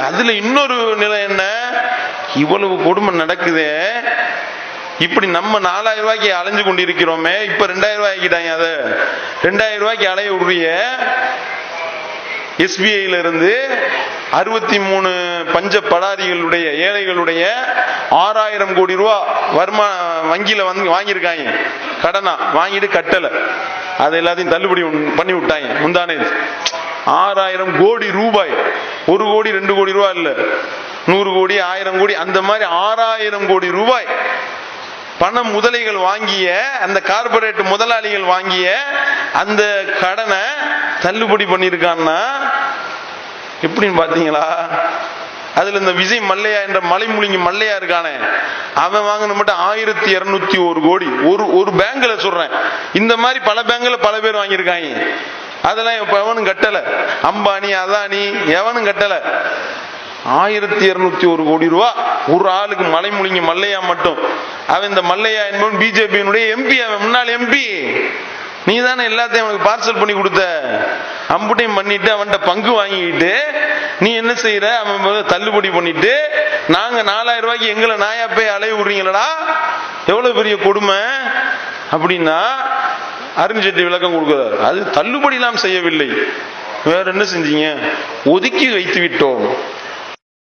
அதுல இன்னொரு நிலை என்ன? இவ்வளவு கொடுமை நடக்குதே. இப்படி நம்ம நாலாயிரம் ரூபாய்க்கு அலைஞ்சு கொண்டிருக்கிறோமே இப்ப ரெண்டாயிரம் ரூபாய் ஆக்கிட்டாங்க அதை. ரெண்டாயிரம் ரூபாய்க்கு அலைய விடுறிய. எஸ்பிஐல இருந்து அறுபத்தி மூணு பஞ்ச படாரிகளுடைய ஏழைகளுடைய ஆறாயிரம் கோடி ரூபா வருமா வங்கியில வந்து வாங்கியிருக்காங்க. கடனா வாங்கிட்டு கட்டல. அது எல்லாத்தையும் தள்ளுபடி பண்ணி விட்டாங்க. முந்தானே ஆறாயிரம் கோடி ரூபாய். ஒரு கோடி ரெண்டு கோடி ரூபாய் இல்ல. நூறு கோடி ஆயிரம் கோடி அந்த மாதிரி ஆறாயிரம் கோடி ரூபாய் பண முதலைகள் வாங்கிய அந்த கார்பரேட் முதலாளிகள் வாங்கிய அந்த கடனை தள்ளுபடி பண்ணியிருக்கான்னா எப்படின்னு பாத்தீங்களா? அதுல இந்த விஜய் மல்லையா என்ற மலைமுழுங்கி மல்லையா இருக்கானே அவன் வாங்கின மட்டும் ஆயிரத்தி இருநூத்தி ஒரு கோடி. ஒரு ஒரு பேங்க்ல சொல்றேன். இந்த மாதிரி பல பேங்க்ல பல பேர் வாங்கியிருக்காங்க. அதெல்லாம் இப்போ எவனும் கட்டல. அம்பானி அதானி எவனும் கட்டல. ஆயிரத்தி இருநூத்தி ஒரு கோடி ரூபா. ஒரு ஆளுக்கு மலை முழுங்கி மல்லையா மட்டும். அவன் இந்த மல்லையா என்பவன் பிஜேபியினுடைய எம்பி அவன் முன்னாள் எம்பி நீ தானே எல்லாத்தையும் அவனுக்கு பார்சல் பண்ணி கொடுத்த. அம்புட்டையும் பண்ணிட்டு அவன்கிட்ட பங்கு வாங்கிக்கிட்டு நீ என்ன செய்யற அவன் தள்ளுபடி பண்ணிட்டு நாங்க நாலாயிரம் ரூபாய்க்கு எங்களை நாயா போய் அலைய விடுறீங்களடா? எவ்வளவு பெரிய கொடுமை? அப்படின்னா அருண்ஜெட்டி விளக்கம் கொடுக்கிறார். அது தள்ளுபடி எல்லாம் செய்யவில்லை. வேற என்ன செஞ்சீங்க? ஒதுக்கி வைத்து விட்டோம்.